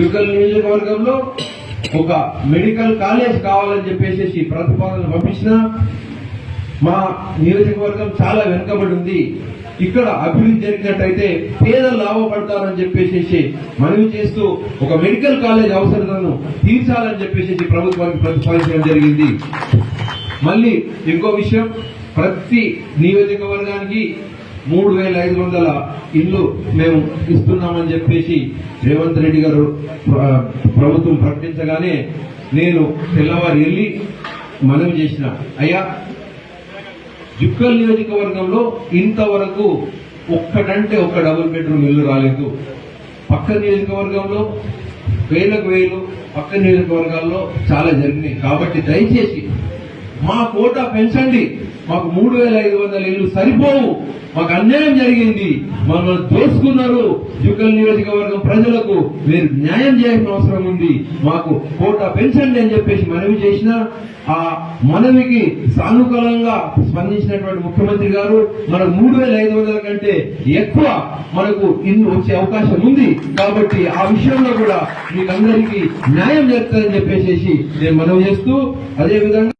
జుగల్ నియోజకవర్గంలో ఒక medical college కావాలని చెప్పేసి ప్రతిపాదన పంపించిన మా నియోజకవర్గం చాలా వెనుకబడి ఉంది. ఇక్కడ అభివృద్ధి జరిగినట్టయితే పేదలు లాభపడతారని చెప్పేసి మనవి చేస్తూ ఒక మెడికల్ కాలేజ్ అవసరాలను తీర్చాలని చెప్పేసి ప్రభుత్వానికి ప్రతిపాదించడం జరిగింది. మళ్ళీ ఇంకో విషయం ప్రతి నియోజకవర్గానికి మూడు వేల ఐదు వందల ఇల్లు మేము ఇస్తున్నామని చెప్పేసి రేవంత్ రెడ్డి గారు ప్రభుత్వం ప్రకటించగానే నేను తెల్లవారు వెళ్ళి మనవి చేసిన అయ్యా జుక్కల్ నియోజకవర్గంలో ఇంతవరకు ఒక్కటంటే ఒక్క డబుల్ బెడ్రూమ్ ఇల్లు రాలేదు. పక్క నియోజకవర్గంలో వేలకు వేలు పక్క నియోజకవర్గాల్లో చాలా జరిగినాయి. కాబట్టి దయచేసి మా కోట పెంచండి. మాకు మూడు వేల ఐదు వందల ఇల్లు సరిపోవు. మాకు అన్యాయం జరిగింది. మమ్మల్ని దోసుకున్నారు. జుక్కల్ నియోజకవర్గం ప్రజలకు మీరు న్యాయం చేయాల్సిన అవసరం ఉంది. మాకు కోట పెంచండి అని చెప్పేసి మనవి చేసిన ఆ మనవికి సానుకూలంగా స్పందించినటువంటి ముఖ్యమంత్రి గారు మనకు మూడు వేల ఐదు వందల కంటే ఎక్కువ మనకు ఇల్లు వచ్చే అవకాశం ఉంది. కాబట్టి ఆ విషయంలో కూడా మీకు అందరికీ న్యాయం జరుగుతుందని చెప్పేసి నేను మనవి చేస్తూ అదేవిధంగా